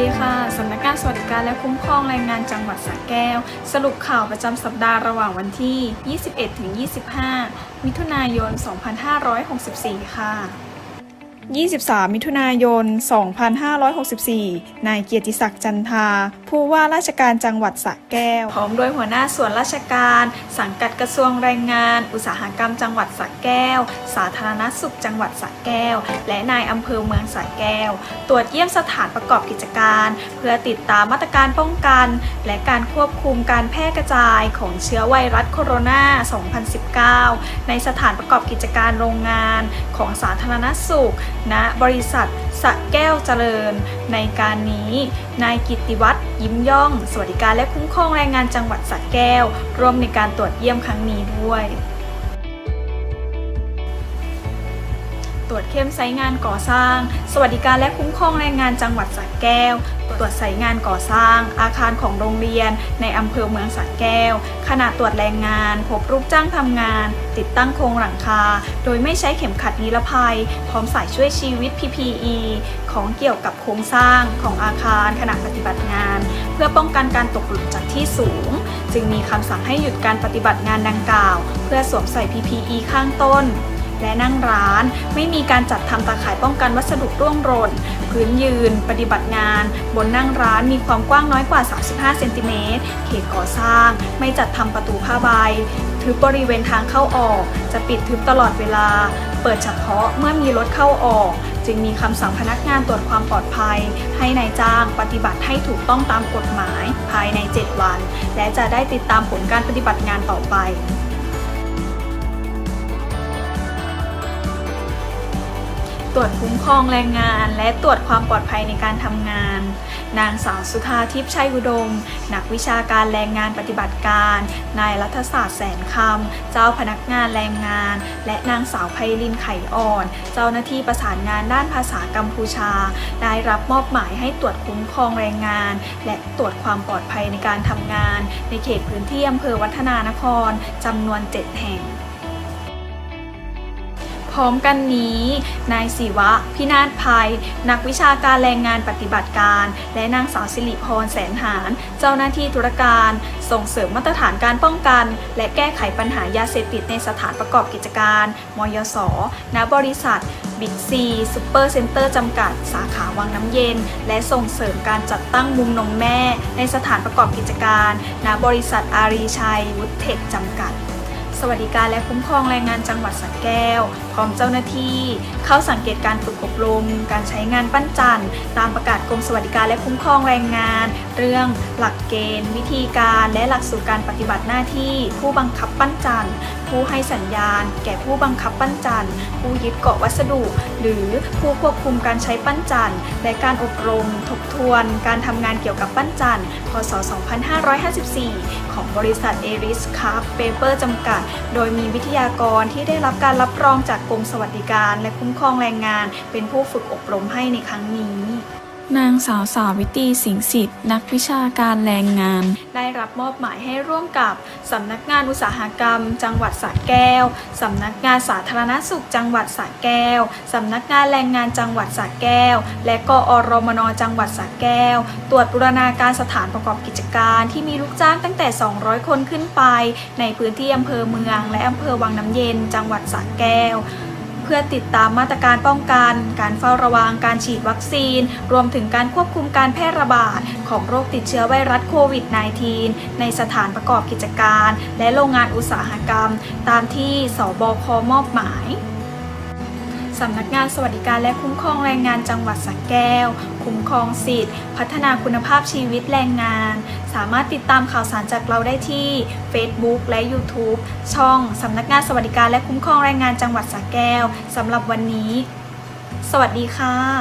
ดีค่ะ สำนักงานสวัสดิการและคุ้มครองแรงงานจังหวัดสระแก้ว สรุปข่าวประจำสัปดาห์ระหว่างวันที่ 21-25 มิถุนายน 2564 ค่ะ 23 มิถุนายน 2564 นายเกียรติศักดิ์จันทา ผู้ว่าราชการจังหวัดสระแก้ว พร้อมด้วยหัวหน้าส่วนราชการ สังกัดกระทรวงแรงงาน อุตสาหกรรมจังหวัดสระแก้ว สาธารณสุขจังหวัดสระแก้ว และนายอำเภอเมืองสระแก้ว ตรวจเยี่ยมสถานประกอบกิจการ เพื่อติดตามมาตรการป้องกัน และการควบคุมการแพร่กระจายของเชื้อไวรัสโคโรนา 2019 ในสถานประกอบกิจการโรงงาน ของสาธารณสุข ณบริษัทสะแก้วเจริญ ในการนี้ นายกิติวัตรยิ้มย่อง สวัสดิการและคุ้มครองแรงงานจังหวัดสะแก้ว ร่วมในการตรวจเยี่ยมครั้งนี้ด้วย ตรวจเข้มไซงานก่อสร้าง สวัสดิการและคุ้มครองแรงงานจังหวัดสระแก้ว ตรวจไซงานก่อสร้าง อาคารของโรงเรียน ในอำเภอเมืองสระแก้ว ขณะตรวจแรงงาน พบรูปจ้างทำงาน ติดตั้งโครงหลังคา โดยไม่ใช้เข็มขัดนิรภัย พร้อมสายช่วยชีวิต PPE ของเกี่ยวกับโครงสร้างของอาคารขณะปฏิบัติงาน เพื่อป้องกันการตกหล่นจากที่สูง จึงมีคำสั่งให้หยุดการปฏิบัติงานดังกล่าว เพื่อสวมใส่ PPE ข้างต้น และนั่งร้าน ไม่มีการจัดทำตาข่ายป้องกันวัสดุร่วงหล่นพื้นยืน ปฏิบัติงาน บนนั่งร้านมีความกว้างน้อยกว่า 35 เซนติเมตร เขตก่อสร้าง ไม่จัดทำประตูผ้าใบ ทึบบริเวณทางเข้าออก จะปิดทึบตลอดเวลา เปิดเฉพาะเมื่อมีรถเข้าออก จึงมีคำสั่งพนักงานตรวจความปลอดภัย ให้นายจ้างปฏิบัติให้ถูกต้องตามกฎหมาย ภายใน 7 วัน และจะได้ติดตามผลการปฏิบัติงานต่อไป ตรวจคุ้มครองแรงงาน และตรวจความปลอดภัยในการทำงาน นางสาวสุธาทิพย์ชัยอุดม นักวิชาการแรงงานปฏิบัติการ นายรัฐศาสตร์แสนคำ เจ้าพนักงานแรงงาน และนางสาวไพลินไข่อ่อน เจ้าหน้าที่ประสานงานด้านภาษากัมพูชา ได้รับมอบหมายให้ตรวจคุ้มครองแรงงาน และตรวจความปลอดภัยในการทำงาน ในเขตพื้นที่อำเภอวัฒนานครจำนวน 7 แห่ง ร้อมกันนี้ นายศิวะ พินาศภัย นักวิชาการแรงงานปฏิบัติการ และนางสาวสิริพรแสนหารเจ้าหน้าที่ธุรการ ส่งเสริมมาตรฐานการป้องกัน และแก้ไขปัญหายาเสพติดในสถานประกอบกิจการ มยสณบริษัทบิ๊กซีซูเปอร์เซ็นเตอร์จำกัด สาขาวังน้ำเย็น และส่งเสริมการจัดตั้งมุมนมแม่ ในสถานประกอบกิจการ ณบริษัทอารีชัยวุฒเทคจำกัด สวัสดิการและคุ้มครองแรงงานจังหวัดสระแก้ว พร้อมเจ้าหน้าที่ เข้าสังเกตการฝึกอบรม การใช้งานปั้นจันทร์ตามประกาศกรมสวัสดิการและคุ้มครองแรงงาน เรื่องหลักเกณฑ์ วิธีการ และหลักสูตรการปฏิบัติหน้าที่ ผู้บังคับปั้นจันทร์ผู้ให้สัญญาณ แก่ผู้บังคับปั้นจันทร์ผู้ยึดเกาะวัสดุ หรือผู้ควบคุมการใช้ปั้นจันทร์และการอบรม ทบทวน การทำงานเกี่ยวกับปั้นจันทร์พศ 2554 ของบริษัทเอริสคาร์เปเปอร์จำกัดโดยมีวิทยากรที่ได้รับการรับรองจากกรมสวัสดิการ และคุ้มครองแรงงาน เป็นผู้ฝึกอบรมให้ในครั้งนี้ นางสาวสาวิตีสิงห์สิทธิ์นักวิชาการแรงงาน ได้รับมอบหมายให้ร่วมกับ สำนักงานอุตสาหกรรม จังหวัดสระแก้ว สำนักงานสาธารณสุขจังหวัดสระแก้ว สำนักงานแรงงานจังหวัดสระแก้ว และกอรมนจังหวัดสระแก้ว ตรวจบูรณาการสถานประกอบกิจการที่มีลูกจ้างตั้งแต่ 200 คนขึ้นไป ในพื้นที่อำเภอเมือง และอำเภอวังน้ำเย็น จังหวัดสระแก้ว เพื่อติดตามมาตรการป้องกัน การเฝ้าระวังการฉีดวัคซีน รวมถึงการควบคุมการแพร่ระบาด ของโรคติดเชื้อไวรัสโควิด -19 ในสถานประกอบกิจการ และโรงงานอุตสาหกรรม ตามที่สบคมอบหมาย สำนักงานสวัสดิการและคุ้มครองแรงงานจังหวัดสระแก้ว คุ้มครองสิทธิ์ พัฒนาคุณภาพชีวิตแรงงาน สามารถติดตามข่าวสารจากเราได้ที่ Facebook และ YouTube ช่องสำนักงานสวัสดิการและคุ้มครองแรงงานจังหวัดสระแก้วสำหรับวันนี้ สวัสดีค่ะ